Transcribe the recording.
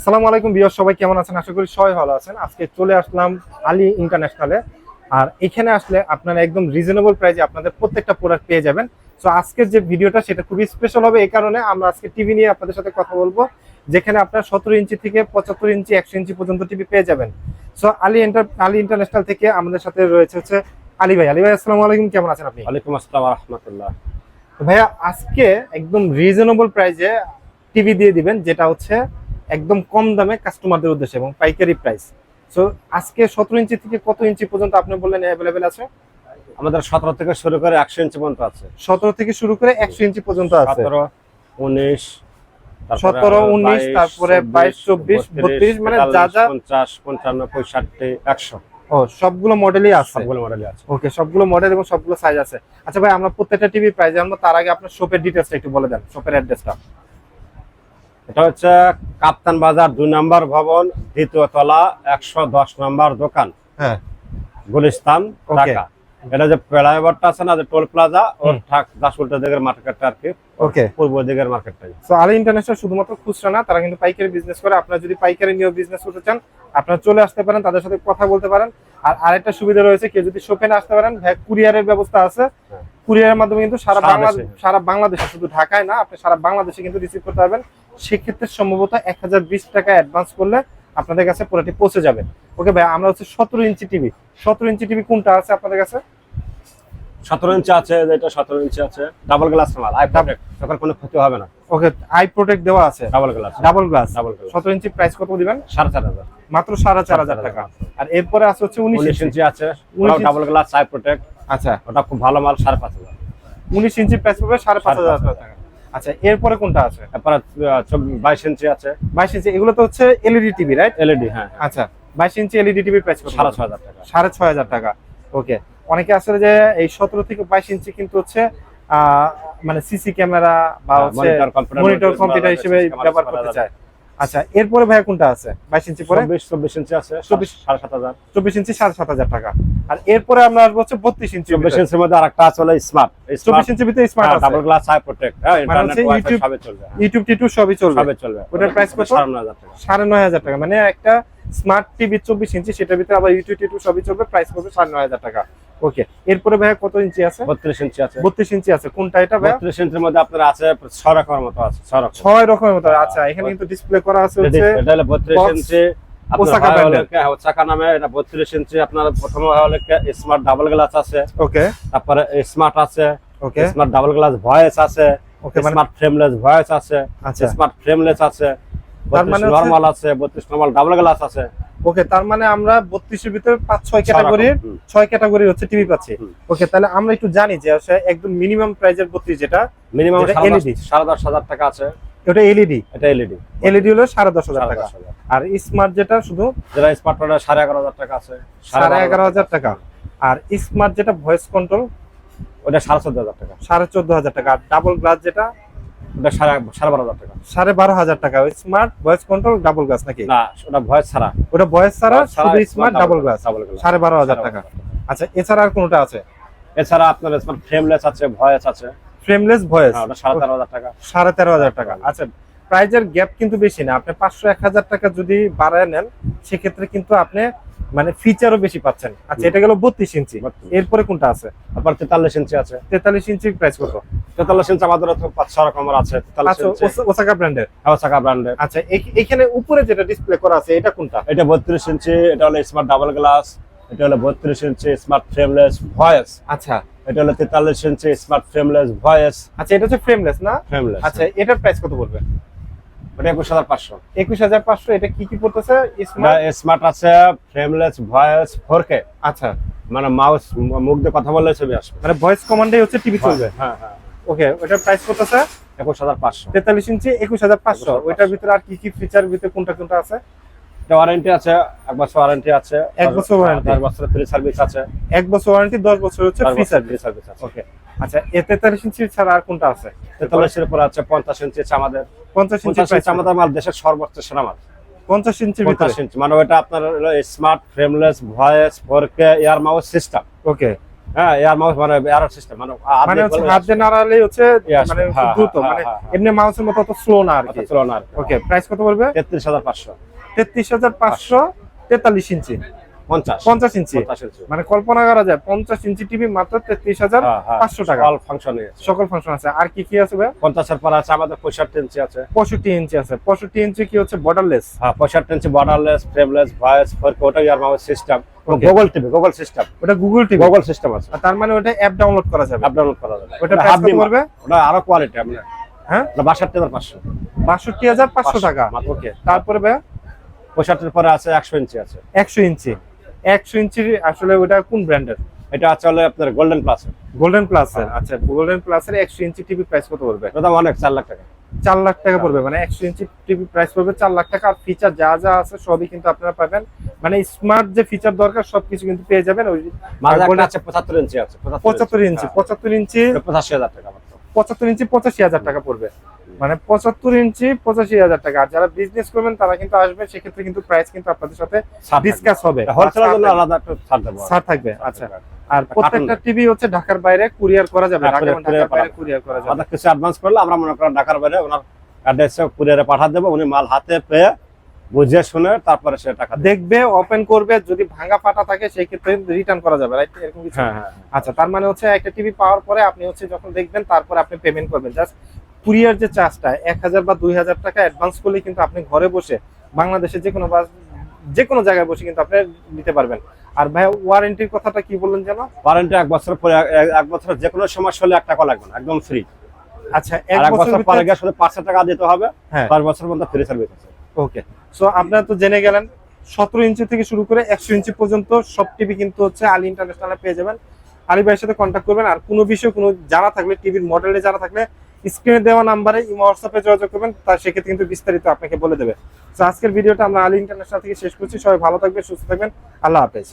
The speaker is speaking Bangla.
আসসালামু আলাইকুম বিয়স সবাই কেমন আছেন? আশা করি সবাই ভালো আছেন। আজকে চলে আসলাম আলী ইন্টারন্যাশনালে। আর এখানে আসলে আপনারা একদম রিজনেবল প্রাইসে আপনাদের প্রত্যেকটা প্রোডাক্ট পেয়ে যাবেন। সো আজকের যে ভিডিওটা সেটা খুবই স্পেশাল হবে। এই কারণে আমরা আজকে টিভি নিয়ে আপনাদের সাথে কথা বলব যেখানে আপনার সতেরো ইঞ্চি থেকে পঁচাত্তর ইঞ্চি একশো ইঞ্চি পর্যন্ত টিভি পেয়ে যাবেন। So Ali inter Ali international থেকে আমাদের সাথে রয়েছে হচ্ছে আলী ভাই। আলী ভাই আসসালামু আলাইকুম। কেমন আছেন আপনি? ওয়ালাইকুম আসসালাম রহমতুল্লাহ। ভাইয়া আজকে একদম রিজনেবল প্রাইসে টিভি দিয়ে দিবেন যেটা হচ্ছে একদম কম দামে কাস্টমারদের উদ্দেশ্যে এবং পাইকারি প্রাইস সো আজকে সতেরো ইঞ্চি থেকে কত ইঞ্চি পর্যন্ত আপনি বললেন অ্যাভেলেবেল আছে? আমাদের সতেরো থেকে শুরু করে একশো ইঞ্চি পর্যন্ত আছে। সতেরো থেকে শুরু করে একশো ইঞ্চি পর্যন্ত আছে। সতেরো উনিশ সতেরো উনিশ তারপরে বাইশ চব্বিশ বত্রিশ মানে যা যা পঞ্চাশ পঞ্চান্ন পঁয়ষট্টি একশো। ও সবগুলো মডেলই আছে। সবগুলো মডেলই আছে। ওকে সবগুলো মডেল এবং সবগুলো সাইজ আছে। আচ্ছা ভাই আমরা প্রত্যেকটা টিভি প্রাইস জানব তার আগে আপনার শপের ডিটেলসটা একটু বলে দেন শপের অ্যাড্রেসটা এটা হচ্ছে কাপ্তান বাজার দুই নম্বর ভবন দ্বিতীয় তলা একশো দশ নম্বর দোকান। হ্যাঁ। গুলিস্তান ঢাকা। এটা যে ফ্লাইওভারটা আছে না যে টোল প্লাজা ওর ঠাক দশ উল্টা দিকের মার্কেটটা আর কি। ওকে। পূর্ব দিকের মার্কেটটাই সো আলী ইন্টারন্যাশনাল শুধুমাত্র খুচরা না তারা কিন্তু পাইকারি বিজনেস করে। আপনারা যদি পাইকারি নিয়েও বিজনেস করতে চান আপনারা চলে আসতে পারেন তাদের সাথে কথা বলতে পারেন। আর আরেকটা সুবিধা রয়েছে কেউ যদি শপে আসতে পারেন কুরিয়ারের ব্যবস্থা আছে। হ্যাঁ। কুরিয়ারের মাধ্যমে কিন্তু সারা বাংলাদেশ সারা বাংলাদেশে শুধু ঢাকায় না আপনি সারা বাংলাদেশে কিন্তু রিসিভ করতে পারবেন। সেক্ষেত্রে সম্ভবত এক হাজার বিশ টাকা অ্যাডভান্স করলে আপনাদের কাছে পুরোটি পৌঁছে যাবে। ওকে ভাই আমরা হচ্ছে সতেরো ইঞ্চি টিভি সতেরো ইঞ্চি টিভি কোনটা আছে আপনাদের কাছে? সতেরো ইঞ্চি আছে এটা সতেরো ইঞ্চি আছে। ডাবল গ্লাস মাল আই প্রোটেক্ট সকাল কোনো ক্ষতি হবে না। ওকে আই প্রোটেক্ট দেওয়া আছে। Double glass double glass double glass সতেরো ইঞ্চি প্রাইস কত দিবেন? সাড়ে চার হাজার। মাত্র সাড়ে চার হাজার টাকা। আর এরপরে আছে হচ্ছে উনিশ ইঞ্চি। আছে ডাবল গ্লাস আই প্রোটেক্ট আচ্ছা। ওটা খুব ভালো মাল সাড়ে পাঁচ হাজার। উনিশ ইঞ্চি প্রাইস পাবে সাড়ে পাঁচ হাজার টাকা। আচ্ছা এরপরে কোনটা আছে? তারপরে বাইশ ইঞ্চি আছে। বাইশ ইঞ্চি এগুলো তো হচ্ছে এলইডি টিভি রাইট এলইডি হ্যাঁ আচ্ছা বাইশ ইঞ্চি এলইডি প্রাইস কত সাড়ে ছয় হাজার টাকা। সাড়ে ছয় হাজার টাকা। ওকে অনেকে আসলে যে এই সতেরো থেকে বাইশ ইঞ্চি কিন্তু হচ্ছে আহ, মানে সিসি ক্যামেরা বা হ্যাঁ, হচ্ছে মনিটর কম্পিউটার হিসেবে ব্যবহার করতে চায়। আচ্ছা এরপরে ভাইয়া কোনটা আছে? বাইশ ইঞ্চি পরে? চব্বিশ ইঞ্চি আছে চব্বিশ। সাড়ে সাত হাজার। চব্বিশ ইঞ্চি সাড়ে সাত হাজার টাকা। আর এরপরে আমরা আসব হচ্ছে বত্রিশ ইঞ্চি চব্বিশ ইঞ্চির মধ্যে আরেকটা আছে স্মার্ট চব্বিশ ইঞ্চির ভিতরে স্মার্ট আছে। Double glass eye protect YouTube tube সবই চলবে। সবে চলবে। ওটার price কত? সাড়ে নয় হাজার টাকা। সাড়ে নয় হাজার টাকা। মানে একটা স্মার্ট টিভি চব্বিশ ইঞ্চি সেটার ভিতরে আবার ইউটিউব টিউব সবই চলবে প্রাইস পড়বে সাড়ে নয় হাজার টাকা। ওকে এরপরে ভাইয়া কত ইঞ্চি আছে? বত্রিশ ইঞ্চি আছে। বত্রিশ ইঞ্চি আছে। কোনটা এটা ভাইয়া? বত্রিশ ইঞ্চির মধ্যে আপনার আছে ছ রকমের মতো আছে ছ রকম ছয় রকমের মতো আচ্ছা এখানে কিন্তু ডিসপ্লে করা আছে হচ্ছে এটা হলো ইঞ্চি। ওসাকা brand-এর। ওসাকা নামে এটা বত্রিশ ইঞ্চি। আপনার প্রথমে হলো স্মার্ট ডাবল গ্লাস আছে। ওকে। তারপরে স্মার্ট আছে। Okay. Smart double glass voice আছে। ওকে মানে স্মার্ট ফ্রেমলেস ভয়েস আছে। আচ্ছা। স্মার্ট ফ্রেমলেস আছে। তার মানে নরমাল আছে। বত্রিশ নরমাল ডাবল গ্লাস আছে। ওকে তার মানে আমরা বত্রিশের ভিতরে পাঁচ ছয় ক্যাটাগরির হুম। ছয় ক্যাটাগরির হচ্ছে টিভি পাচ্ছি। ওকে তাহলে আমরা একটু জানি যে একদম মিনিমাম প্রাইজের বত্রিশ যেটা মিনিমাম LED সাড়ে দশ হাজার টাকা আছে। ওটা এলইডি এটা এলইডি এলইডি হলো সাড়ে দশ হাজার টাকা। আর স্মার্ট যেটা শুধু যেটা স্মার্ট সাড়ে এগারো হাজার টাকা আছে। সাড়ে এগারো হাজার টাকা আর স্মার্ট যেটা ভয়েস কন্ট্রোল ওটা সাড়ে চোদ্দ হাজার টাকা। সাড়ে চোদ্দ হাজার টাকা। আর ডাবল গ্লাস যেটা ওটা সাড়ে সাড়ে বারো হাজার টাকা। সাড়ে বারো হাজার টাকা। Smart voice control double glass নাকি? না ওটা ভয়েস ছাড়া। ওটা ভয়েস ছাড়া শুধু স্মার্ট ডাবল গ্লাস সাড়ে বারো হাজার টাকা। আচ্ছা এছাড়া আর কোনটা আছে? এছাড়া আপনার স্মার্ট ফ্রেমলেস আছে ভয়েস আছে। ফ্রেমলেস ভয়েস ওটা সাড়ে তেরো হাজার টাকা। সাড়ে তেরো হাজার টাকা। আচ্ছা প্রাইজের গ্যাপ কিন্তু বেশি না। আপনি পাঁচশো এক হাজার টাকা যদি বাড়ায় নেন সেক্ষেত্রে কিন্তু আপনি মানে ফিচারও বেশি পাচ্ছেন। আচ্ছা এটা গেল বত্রিশ ইঞ্চি। এরপরে কোনটা আছে? তারপর তেতাল্লিশ ইঞ্চি আছে। তেতাল্লিশ ইঞ্চির প্রাইস কত? তেতাল্লিশ ইঞ্চি আমাদের পাঁচ ছ রকমের আছে আচ্ছা ওসাকা ব্র্যান্ডের ওসাকা ব্র্যান্ডের আচ্ছা এখানে উপরে যেটা ডিসপ্লে করা আছে এটা কোনটা? এটা বত্রিশ ইঞ্চি এটা হলো স্মার্ট ডাবল গ্লাস এটা হলো বত্রিশ ইঞ্চি স্মার্ট ফ্রেমলেস ভয়েস আচ্ছা। এটা হলো তেতাল্লিশ ইঞ্চি স্মার্ট ফ্রেমলেস ভয়েস আচ্ছা এটা হচ্ছে ফ্রেমলেস না? ফ্রেমলেস আচ্ছা এটার প্রাইস কত পড়বে? ওটা একুশ হাজার পাঁচশো। একুশ হাজার পাঁচশো এটা কি কি পড়তেছে? স্মার্ট স্মার্ট আছে ফ্রেমলেস ভয়েস ফোর কে আচ্ছা। মানে মাউস মুখ দিয়ে কথা বললে ছবি আসবে। মানে ভয়েস কমান্ডে হচ্ছে টিভি চলবে? হ্যাঁ হ্যাঁ। ওকে ওটার প্রাইস কতছে একুশ হাজার পাঁচশো। তেতাল্লিশ ইঞ্চি একুশ হাজার পাঁচশো। ওইটার ভিতরে আর কি কি ফিচার ভিতরে কোনটা কোনটা আছে? ওয়ারেন্টি আছে এক বছর ওয়ারেন্টি আছে এক বছর warranty। দশ বছর ফ্রি সার্ভিস আছে। এক বছর ওয়ারেন্টি দশ বছর হচ্ছে ফ্রি সার্ভিস সার্ভিস আছে। ওকে আচ্ছা এ তেতাল্লিশ ইঞ্চি ছাড়া আর কোনটা আছে? তেতাল্লিশের পর আছে পঞ্চাশ ইঞ্চি আছে আমাদের। পঞ্চাশ ইঞ্চি আমাদের মাল দেশের সর্বোচ্চ সেরা মাল পঞ্চাশ ইঞ্চির পঞ্চাশ ইঞ্চি। মানে ওটা আপনার smart frameless voice four K air mouse system okay হ্যাঁ এয়ার মাউস মানে এয়ার সিস্টেম মানে মানে হচ্ছে হাত দিয়ে নাড়ালে হচ্ছে মানে হ্যাঁ, দ্রুত হ্যাঁ, মানে হ্যাঁ। এমনি মাউসের মতো অত স্লো না আর কি। কথা না ওকে প্রাইস কত পড়বে? তেত্রিশ হাজার পাঁচশো। তেত্রিশ হাজার পাঁচশো তেতাল্লিশ ইঞ্চি। পঞ্চাশ। ইঞ্চি। মানে কল্পনা করা যায় পঞ্চাশ ইঞ্চি টিভি মাত্র তেত্রিশ হাজার হ্যাঁ, হ্যাঁ। পাঁচশো টাকা। ফাংশন সকল ফাংশন আছে। আর কি কি আছে ভাই পঞ্চাশের পর আছে আমাদের পঁয়ষট্টি ইঞ্চি আছে। পঁয়ষট্টি ইঞ্চি আছে। পঁয়ষট্টি ইঞ্চি কি হচ্ছে? বর্ডারলেস হ্যাঁ পঁয়ষট্টি inch borderless frameless voice four ওটা air mouse system Google TV Google system ওটা গুগল টিভি গুগল সিস্টেম আছে। তার মানে ওটা অ্যাপ ডাউনলোড করা যাবে। আপ ডাউনলোড করা যাবে। ওটা হাফ কত ওটা আরও কোয়ালিটি আপনার হ্যাঁ? বাষট্টি হাজার পাঁচশো। বাষট্টি হাজার পাঁচশো টাকা। ওকে তারপরে ভাই পঁয়ষট্টির পরে আছে একশো ইঞ্চি আছে। একশো ইঞ্চি। একশো ইঞ্চির আসলে ওটা কোন ব্র্যান্ডের? এটা আছে হলো আপনার গোল্ডেন প্লাস গোল্ডেন প্লাস আচ্ছা গোল্ডেন প্লাস এর একশো ইঞ্চি টিভি প্রাইস কত পড়বে? দাম অনেক চার লাখ টাকা। চার লাখ টাকা পড়বে মানে একশো ইঞ্চি টিভি প্রাইস পড়বে চার লাখ টাকা। আর ফিচার যা যা আছে সবই কিন্তু আপনারা পাবেন। মানে স্মার্ট যে ফিচার দরকার সবকিছু কিন্তু পেয়ে যাবেন। ওই আছে পঁচাত্তর ইঞ্চি আছে পঁচাত্তর ইঞ্চি। হ্যাঁ। পঁচাত্তর ইঞ্চি পঁচাশি হাজার টাকা পঁচাত্তর ইঞ্চি পঁচাশি হাজার টাকা পড়বে। মানে পঁচাত্তর ইঞ্চি পঁচাশি হাজার টাকা। আর যারা বিজনেস করবেন তারা কিন্তু আসবে সেক্ষেত্রে কিন্তু প্রাইস কিন্তু আপনাদের সাথে ডিসকাস হবে। আলাদা ছাড় থাকবে আচ্ছা। আর প্রত্যেকটা টিভি হচ্ছে ঢাকার বাইরে কুরিয়ার করা যাবে। হ্যাঁ, ঢাকা এবং courier ঢাকার বাইরে কুরিয়ার করা যাবে। কিছু অ্যাডভান্স করলে আমরা মনে করেন ঢাকার বাইরে ওনার অ্যাড্রেসে কুরিয়ারে পাঠা দেবো উনি মাল হাতে পেয়ে বুঝে শুনে তারপরে সে টাকা দেখবে ওপেন করবে যদি ভাঙা ফাটা থাকে সেই ক্ষেত্রে রিটার্ন করা যাবে রাইট এরকম কিছু হ্যাঁ হ্যাঁ। আচ্ছা তার মানে হচ্ছে একটা টিভি পাওয়ার পরে আপনি হচ্ছে যখন দেখবেন তারপরে আপনি পেমেন্ট করবেন। জাস্ট কুরিয়ার যে চার্জটা এক হাজার বা দুই হাজার টাকা অ্যাডভান্স করলে কিন্তু আপনি ঘরে বসে বাংলাদেশের যে কোনো বাস- যে কোনো জায়গায় বসে কিন্তু আপনি নিতে পারবেন। আর ভাই ওয়ারেন্টির কথাটা কি বললেন যেন? ওয়ারেন্টি এক বছর পরে এক- বছর যে কোনো সমস্যা হলে এক টাকা লাগবে না একদম ফ্রি আচ্ছা আর এক এক বছর বছর পরে গিয়ে শুধু পাঁচশো টাকা দিতে হবে হ্যাঁ। পাঁচ বছর মধ্যে ফ্রি সার্ভিস আছে। ওকে সো আপনারা তো জেনে গেলেন সতেরো ইঞ্চি থেকে শুরু করে একশো ইঞ্চি পর্যন্ত সব টিভি কিন্তু হচ্ছে আলী ইন্টারন্যাশনালে পেয়ে যাবেন। আলী ভাইয়ের সাথে কন্ট্যাক্ট করবেন আর কোনো বিষয়ে কোনো জানা থাকলে টিভির মডেলে জানা থাকলে স্ক্রিনে দেওয়া নাম্বারে ইমো হোয়াটসঅ্যাপে যোগাযোগ করবেন তার সেক্ষেত্রে কিন্তু বিস্তারিত আপনাকে বলে দেবে। তো আজকের ভিডিওটা আমরা আলী ইন্টারন্যাশনাল থেকে শেষ করছি। সবাই ভালো থাকবেন, সুস্থ থাকবেন। আল্লাহ হাফেজ।